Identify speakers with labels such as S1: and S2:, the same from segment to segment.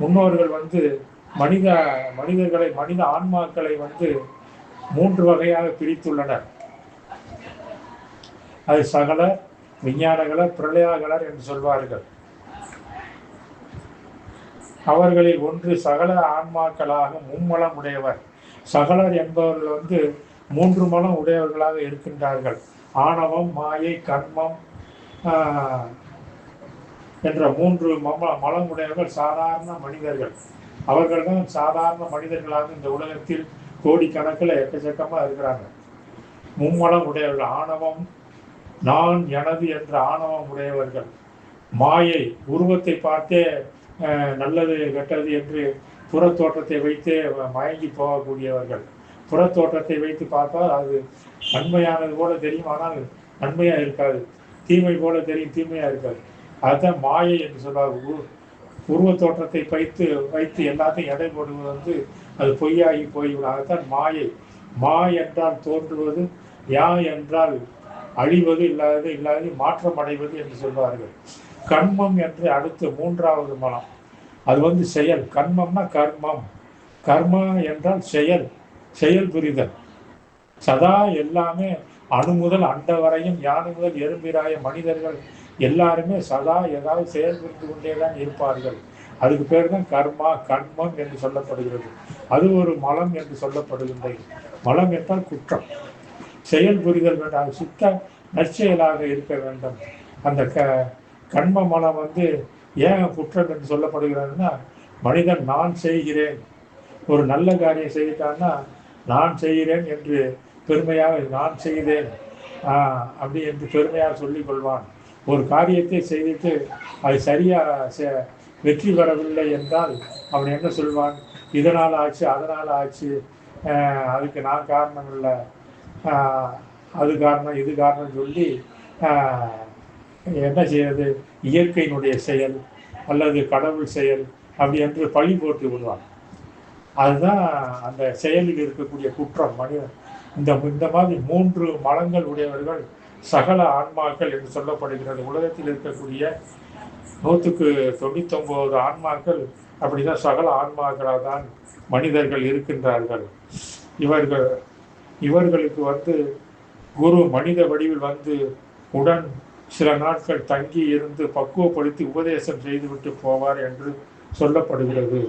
S1: முன்னோர்கள் வந்து மனித மனிதர்களை மனித ஆன்மாக்களை வந்து மூன்று வகையாக பிரித்துள்ளனர். அது சகல விஞ்ஞானகலர் பிரளயாகலர் என்று சொல்வார்கள். அவர்களில் ஒன்று சகல ஆன்மாக்களாக மும்மலம் உடையவர். சகலர் என்பவர்கள் வந்து மூன்று மலம் உடையவர்களாக இருக்கின்றார்கள். ஆணவம் மாயை கர்மம் என்ற மூன்று மம மலம் உடையவர்கள் சாதாரண மனிதர்கள். அவர்கள்தான் சாதாரண மனிதர்களாக இந்த உலகத்தில் கோடிக்கணக்கில் எக்கச்சக்கமாக இருக்கிறாங்க மும்மலம் உடையவர்கள் ஆணவம் நான் எனது என்ற ஆணவம் உடையவர்கள். மாயை உருவத்தை பார்த்தே நல்லது கெட்டது என்று புறத்தோற்றத்தை வைத்தே மயங்கி போகக்கூடியவர்கள். புறத்தோற்றத்தை வைத்து பார்த்தால் அது நன்மையானது போல தெரியும் ஆனால் நன்மையாக இருக்காது. தீமை போல தெரியும் தீமையாக இருக்காது. அதுதான் மாயை என்று சொல்வார் உருவ தோற்றத்தை வைத்து வைத்து எல்லாத்தையும் எடை போடுவது வந்து அது பொய்யாகி போய்விடும் அதுதான் மாயை. மா என்றால் தோன்றுவது யா என்றால் அழிவது இல்லாதது இல்லாதது மாற்றம் அடைவது என்று சொல்வார்கள். கர்மம் என்று அடுத்து மூன்றாவது மனம். அது வந்து செயல். கர்மம்னா கர்மம். கர்மா என்றால் செயல். செயல் புரிதல். சதா எல்லாமே அணு முதல் அண்ட வரையும் யானை முதல் எறும்பிராய மனிதர்கள் எல்லாருமே சதா ஏதாவது செயல் கொண்டே தான் இருப்பார்கள். அதுக்கு பேர் தான் கர்மா கர்மம் என்று சொல்லப்படுகிறது. அது ஒரு மலம் என்று சொல்லப்படுகின்றது. மலம் என்றால் குற்றம். செயல் புரிதல் வேண்டாம். அது சுத்த நற்செயலாக இருக்க வேண்டும். அந்த க கண்ம மலம் வந்து ஏன் குற்றம் என்று சொல்லப்படுகிறதுன்னா மனிதன் நான் செய்கிறேன். ஒரு நல்ல காரியம் செய்தான்னா நான் செய்கிறேன் என்று பெருமையாக நான் செய்தேன். அப்படி என்று பெருமையாக சொல்லிக் கொள்வான். ஒரு காரியத்தை செய்துட்டு அது சரியாக செ- வெற்றி பெறவில்லை என்றால் அவன் என்ன சொல்வான்? இதனால் ஆச்சு அதனால் ஆச்சு. அதுக்கு நான் காரணம் இல்லை. அது காரணம் இது காரணம் சொல்லி என்ன செய்யறது? இயற்கையினுடைய செயல் அல்லது கடவுள் செயல் அப்படி என்று பழி போட்டு விடுவான். அதுதான் அந்த செயலில் இருக்கக்கூடிய குற்றம். மனிதன் இந்த இந்த மாதிரி மூன்று மலங்கள் உடையவர்கள் சகல ஆன்மாக்கள் என்று சொல்லப்படுகிறது. உலகத்தில் இருக்கக்கூடிய நூற்றுக்கு தொண்ணூத்தொம்பது ஆன்மாக்கள் அப்படிதான் சகல ஆன்மாக்களாக தான் மனிதர்கள் இருக்கின்றார்கள். இவர்கள் இவர்களுக்கு வந்து குரு மனித வடிவில் வந்து உடன் சில நாட்கள் தங்கி இருந்து பக்குவப்படுத்தி உபதேசம் செய்துவிட்டு போவார் என்று சொல்லப்படுகிறது.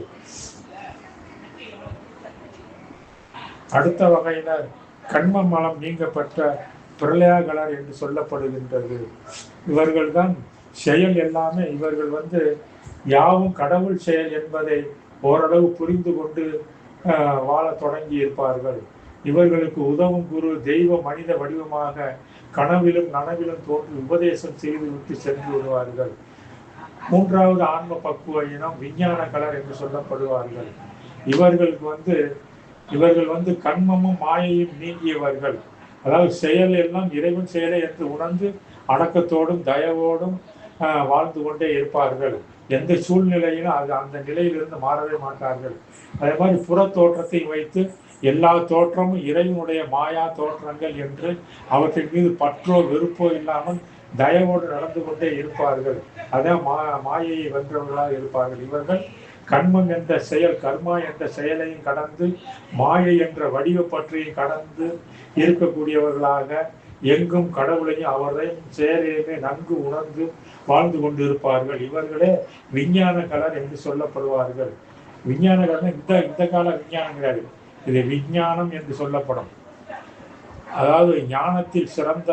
S1: அடுத்த வகையினர் கண்ம மலம் நீங்கப்பட்ட பிரளயாகலர் என்று சொல்லப்படுகின்றது. இவர்கள்தான் செயல் எல்லாமே. இவர்கள் வந்து யாவும் கடவுள் செயல் என்பதை ஓரளவு புரிந்து கொண்டு வாழ வாழத் தொடங்கி இருப்பார்கள் இவர்களுக்கு உதவும் குரு தெய்வ மனித வடிவமாக கனவிலும் நனவிலும் தோன்றி உபதேசம் செய்துவிட்டு சென்று விடுவார்கள். மூன்றாவது ஆன்ம பக்குவ இனம் விஞ்ஞான கலர் என்று சொல்லப்படுவார்கள். இவர்களுக்கு வந்து இவர்கள் வந்து கண்மமும் மாயையும் நீங்கியவர்கள். அதாவது செயல் எல்லாம் இறைவன் செயலை என்று உணர்ந்து அடக்கத்தோடும் தயவோடும் வாழ்ந்து கொண்டே இருப்பார்கள். எந்த சூழ்நிலையிலும் அது அந்த நிலையிலிருந்து மாறவே மாட்டார்கள். அதே மாதிரி புற தோற்றத்தை வைத்து எல்லா தோற்றமும் இறைவனுடைய மாயா தோற்றங்கள் என்று அவற்றின் மீது பற்றோ வெறுப்போ இல்லாமல் தயவோடு நடந்து கொண்டே இருப்பார்கள். அதான் மா மாயையை வென்றவர்களாக இருப்பார்கள். இவர்கள் கண்மம் என்ற செயல் கர்மா என்ற செயலையும் கடந்து மாயை என்ற வடிவ பற்றியும் கடந்து இருக்கக்கூடியவர்களாக எங்கும் கடவுளையும் அவரையும் செயலையுமே நன்கு உணர்ந்து வாழ்ந்து கொண்டிருப்பார்கள். இவர்களே விஞ்ஞான கலர் என்று சொல்லப்படுவார்கள். விஞ்ஞான கலர் இந்த இந்த கால விஞ்ஞானம் கிடையாது. இது விஞ்ஞானம் என்று சொல்லப்படும். அதாவது ஞானத்தில் சிறந்த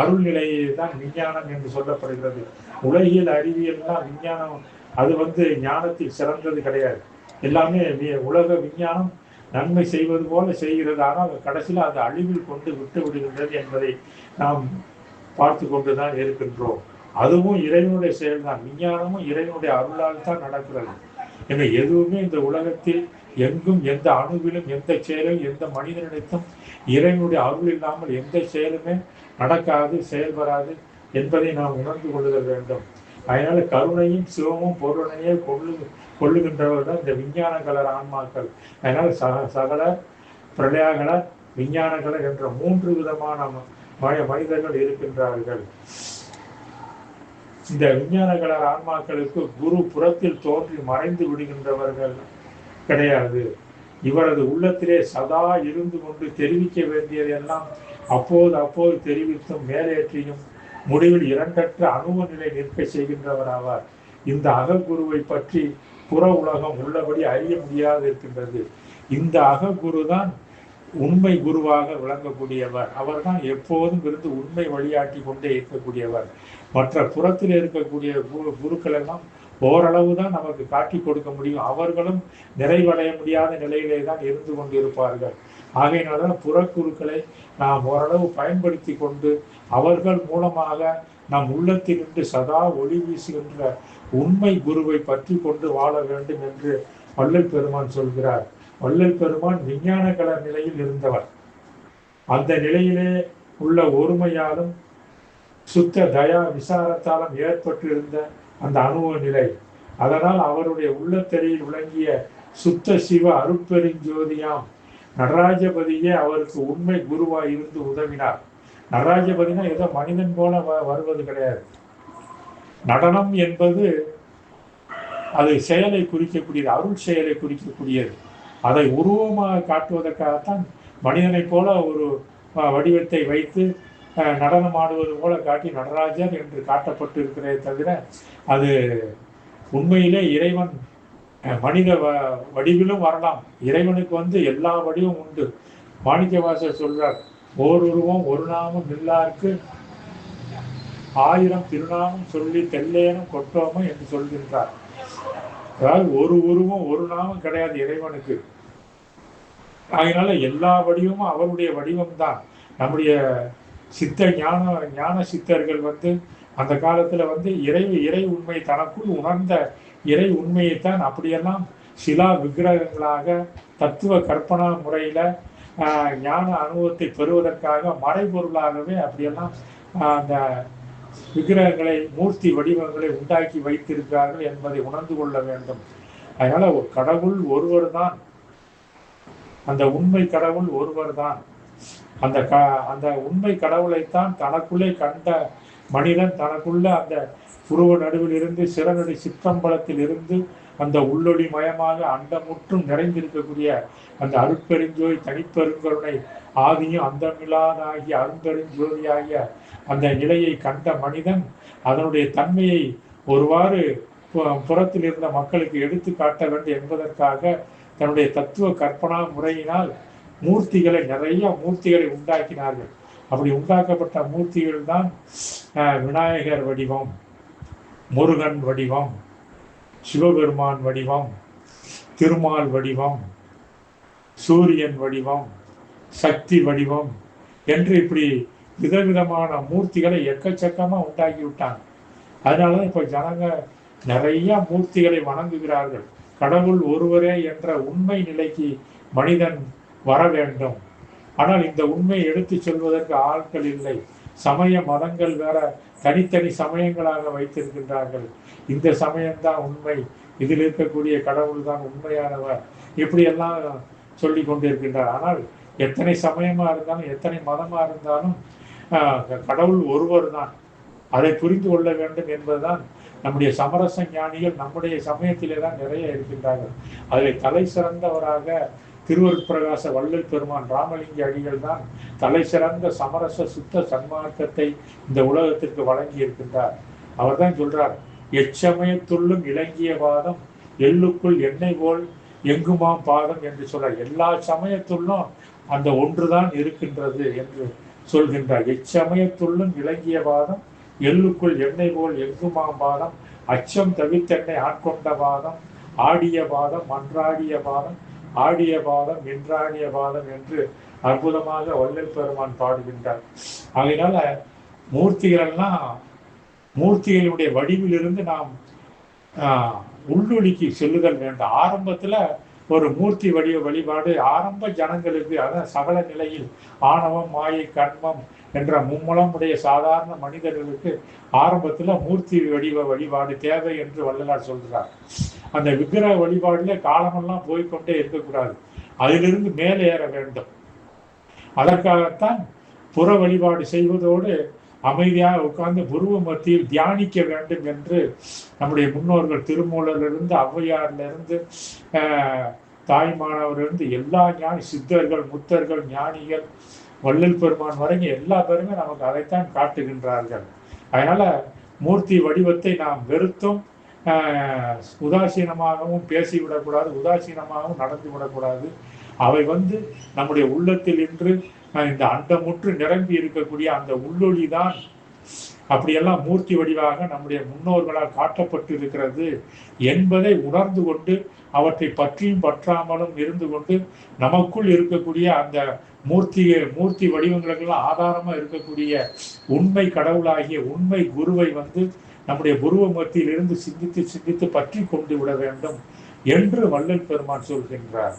S1: அருள் நிலையை தான் விஞ்ஞானம் என்று சொல்லப்படுகிறது. உலகியல் அறிவியல்லாம் விஞ்ஞானம் அது வந்து ஞானத்தில் சிறந்தது கிடையாது. எல்லாமே உலக விஞ்ஞானம் நன்மை செய்வது போல செய்கிறது. ஆனால் கடைசியில் அது அழிவில் கொண்டு விட்டு விடுகின்றது என்பதை நாம் பார்த்து கொண்டு தான் இருக்கின்றோம். அதுவும் இறைவனுடைய செயல்தான். விஞ்ஞானமும் இறைவனுடைய அருளால் தான் நடக்கிறது. எனவே எதுவுமே இந்த உலகத்தில் எங்கும் எந்த அணுவிலும் எந்த செயலும் எந்த மனிதனிடத்தும் இறைவனுடைய அருள் இல்லாமல் எந்த செயலுமே நடக்காது செயல்படாது என்பதை நாம் உணர்ந்து கொள்ளுதல் வேண்டும். அதனால கருணையும் சிவமும் பொருளையே கொள்ளு கொள்ளுகின்றவர் தான் இந்த விஞ்ஞான கலர் ஆன்மாக்கள். அதனால சக சகல பிரளயாகலர் விஞ்ஞான கலர் என்ற மூன்று விதமான மனிதர்கள் இருக்கின்றார்கள். இந்த விஞ்ஞான கலர் ஆன்மாக்களுக்கு குரு புறத்தில் தோன்றி மறைந்து விடுகின்றவர்கள் கிடையாது. இவரது உள்ளத்திலே சதா இருந்து கொண்டு தெரிவிக்க வேண்டியதெல்லாம் அப்போது அப்போது தெரிவித்தும் மேலேற்றியும் முடிவில் இரண்டற்ற அணுவ நிலை நிற்க செய்கின்றவர் ஆவார் இந்த அககுருவை பற்றி புற உலகம் உள்ளபடி அறிய முடியாது இருக்கின்றது. இந்த அககுரு தான் உண்மை குருவாக விளங்கக்கூடியவர். அவர்தான் எப்போதும் இருந்து உண்மை வழியாட்டி கொண்டே இருக்கக்கூடியவர். மற்ற புறத்தில் இருக்கக்கூடிய குரு குருக்கள் எல்லாம் ஓரளவு தான் நமக்கு காட்டி கொடுக்க முடியும். அவர்களும் நிறைவடைய முடியாத நிலையிலே தான் இருந்து கொண்டிருப்பார்கள். ஆகையினால புறக்குருக்களை நாம் ஓரளவு பயன்படுத்தி கொண்டு அவர்கள் மூலமாக நம் உள்ளத்திலிருந்து சதா ஒளி வீசுகின்ற உண்மை குருவை பற்றி கொண்டு வாழ வேண்டும் என்று வள்ளல் பெருமான் சொல்கிறார். வள்ளல் பெருமான் விஞ்ஞான கல நிலையில் இருந்தவர். அந்த நிலையிலே உள்ள ஒருமையாலும் சுத்த தயா விசாரத்தாலும் ஏற்பட்டிருந்த அந்த அனுபவ நிலை. அதனால் அவருடைய உள்ளத்தெறியில் விளங்கிய சுத்த சிவ அருட்பெருஞ்சோதியாம் நடராஜபதியே அவருக்கு உண்மை குருவா இருந்து உதவினார். நடராஜபதினா ஏதோ மனிதன் போல வ- வருவது கிடையாது. நடனம் என்பது அது செயலை குறிக்கக்கூடியது அருள் செயலை குறிக்கக்கூடியது. அதை உருவமாக காட்டுவதற்காகத்தான் மனிதனைப் போல ஒரு வடிவத்தை வைத்து நடனம் ஆடுவது போல காட்டி நடராஜர் என்று காட்டப்பட்டு இருக்கிறதே தவிர அது உண்மையிலே இறைவன் மனித வ- வடிவிலும் வரலாம். இறைவனுக்கு வந்து எல்லா வடிவும் உண்டு. மாணிக்கவாசர் சொல்றார் ஓர் உருவம் ஒரு நாமம் இல்லாருக்கு ஆயிரம் திருநாமம் சொல்லி தெல்லேனும் கொட்டோமோ என்று சொல்கின்றார். அதாவது ஒரு உருவம் ஒரு நாமம் கிடையாது இறைவனுக்கு. அதனால எல்லா வடிவமும் அவருடைய வடிவம்தான். நம்முடைய சித்த ஞான ஞான சித்தர்கள் வந்து அந்த காலத்துல வந்து இறை இறை உண்மை தனக்குள் உணர்ந்த இறை உண்மையைத்தான் அப்படியெல்லாம் சிலா விக்கிரகங்களாக தத்துவ கற்பனா முறையில் ஞான அனுபவத்தை பெறுவதற்காக மறைபொருளாகவே அப்படியெல்லாம் அந்த விக்கிரகங்களை மூர்த்தி வடிவங்களை உண்டாக்கி வைத்திருக்கிறார்கள் என்பதை உணர்ந்து கொள்ள வேண்டும். அதனால ஒரு கடவுள் ஒருவர் தான் அந்த உண்மை கடவுள் ஒருவர் தான் அந்த க அந்த உண்மை கடவுளைத்தான் தனக்குள்ளே கண்ட மனிதன் தனக்குள்ள அந்த புருவ நடுவில் இருந்து சிறநடை சிற்றம்பலத்தில் இருந்து அந்த உள்ளொளி மயமாக அண்டமுற்றும் நிறைந்திருக்கக்கூடிய அந்த அருட்பெருஞ்சோய் தனிப்பெருங்கருணை ஆதியும் அந்தமில்லாதாகிய அரும்பெருஞ்சோதியாகிய அந்த நிலையை கண்ட மனிதன் அதனுடைய தன்மையை ஒருவாறு புறத்தில் இருந்த மக்களுக்கு எடுத்து காட்ட வேண்டும் என்பதற்காக தன்னுடைய தத்துவ கற்பனா முறையினால் மூர்த்திகளை நிறைய மூர்த்திகளை உண்டாக்கினார்கள். அப்படி உண்டாக்கப்பட்ட மூர்த்திகள் தான் விநாயகர் வடிவம். முருகன் வடிவம் சிவபெருமான் வடிவம் திருமால் வடிவம் சூரியன் வடிவம் சக்தி வடிவம் என்று இப்படி விதவிதமான மூர்த்திகளை எக்கச்சக்கமாக உண்டாக்கி விட்டாங்க அதனால தான் இப்போ ஜனங்க நிறைய மூர்த்திகளை வணங்குகிறார்கள். கடவுள் ஒருவரே என்ற உண்மை நிலைக்கு மனிதன் வர வேண்டும். ஆனால் இந்த உண்மையை எடுத்துச் செல்வதற்கு ஆட்கள் இல்லை. சமய மதங்கள் வேற தனித்தனி சமயங்களாக வைத்திருக்கின்றார்கள். இந்த சமயம்தான் உண்மை. இதில் இருக்கக்கூடிய கடவுள் தான் உண்மையானவர். இப்படியெல்லாம் சொல்லி கொண்டிருக்கின்றார். ஆனால் எத்தனை சமயமா இருந்தாலும் எத்தனை மதமா இருந்தாலும் ஆஹ், கடவுள் ஒருவர் தான். அதை புரிந்து கொள்ள வேண்டும் என்பதுதான் நம்முடைய சமரச ஞானிகள் நம்முடைய சமயத்திலே தான் நிறைய இருக்கின்றார்கள். அதில் தலை சிறந்தவராக திருவருட்பிரகாச வள்ளல் பெருமான் ராமலிங்க அடிகள் தான் தலை சிறந்த சமரச சுத்த சன்மார்க்கத்தை இந்த உலகத்திற்கு வழங்கி இருக்கின்றார் அவர் தான் சொல்றார் எச்சமயத்துள்ளும் இலங்கிய வாதம் எள்ளுக்குள் எண்ணெய் போல் எங்குமாம் பாதம் என்று சொல்றார். எல்லா சமயத்துள்ளும் அந்த ஒன்றுதான் இருக்கின்றது என்று சொல்கின்றார். எச்சமயத்துள்ளும் இலங்கிய வாதம் எள்ளுக்குள் எண்ணெய் போல் எங்குமாம் பாதம்? அச்சம் தவித்தெண்ணெய் ஆட்கொண்ட வாதம் ஆடிய வாதம் மன்றாடிய வாதம் ஆடிய பாதம் நின்றாடிய பாதம் என்று அற்புதமாக வள்ளல் பெருமான் பாடுகின்றார். அதனால மூர்த்திகளெல்லாம் மூர்த்திகளுடைய வடிவிலிருந்து நாம் உள்ளொலிக்கு செல்லுதல் வேண்டும். ஆரம்பத்துல ஒரு மூர்த்தி வடிவ வழிபாடு ஆரம்ப ஜனங்களுக்கு அதான் சகல நிலையில் ஆணவம் மாயை கண்மம் என்ற மும்மலம் உடைய சாதாரண மனிதர்களுக்கு ஆரம்பத்துல மூர்த்தி வடிவ வழிபாடு தேவை என்று வள்ளலார் சொல்கிறார் அந்த விக்கிரக வழிபாடுல காலமெல்லாம் போய்க்கொண்டே இருக்கக்கூடாது. அதிலிருந்து மேலே ஏற வேண்டும். அதற்காகத்தான் புற வழிபாடு செய்வதோடு அமைதியாக உட்கார்ந்து புருவ மத்தியில் தியானிக்க வேண்டும் என்று நம்முடைய முன்னோர்கள் திருமூலரிலிருந்து ஔவையாரிலிருந்து தாய்மானவரிலிருந்து எல்லா ஞானி சித்தர்கள் முத்தர்கள் ஞானிகள் வள்ளல் பெருமான் வரைக்கும் எல்லா பேருமே நமக்கு அதைத்தான் காட்டுகின்றார்கள். அதனால மூர்த்தி வடிவத்தை நாம் வெறுத்தும் உதாசீனமாகவும் பேசிவிடக்கூடாது உதாசீனமாகவும் நடந்து விடக்கூடாது அவை வந்து நம்முடைய உள்ளத்தில் இன்று இந்த அண்டமுற்று நிரம்பி இருக்கக்கூடிய அந்த உள்ளொளி தான் அப்படியெல்லாம் மூர்த்தி வடிவாக நம்முடைய முன்னோர்களால் காட்டப்பட்டு இருக்கிறது என்பதை உணர்ந்து கொண்டு அவற்றை பற்றியும் பற்றாமலும் இருந்து கொண்டு நமக்குள் இருக்கக்கூடிய அந்த மூர்த்தி மூர்த்தி வடிவங்களுக்கெல்லாம் ஆதாரமாக இருக்கக்கூடிய உண்மை கடவுளாகிய உண்மை குருவை வந்து நம்முடைய குருவ மத்தியிலிருந்து சிந்தித்து சிந்தித்து பற்றி கொண்டு விட வேண்டும் என்று வள்ளல் பெருமான் சொல்கின்றார்.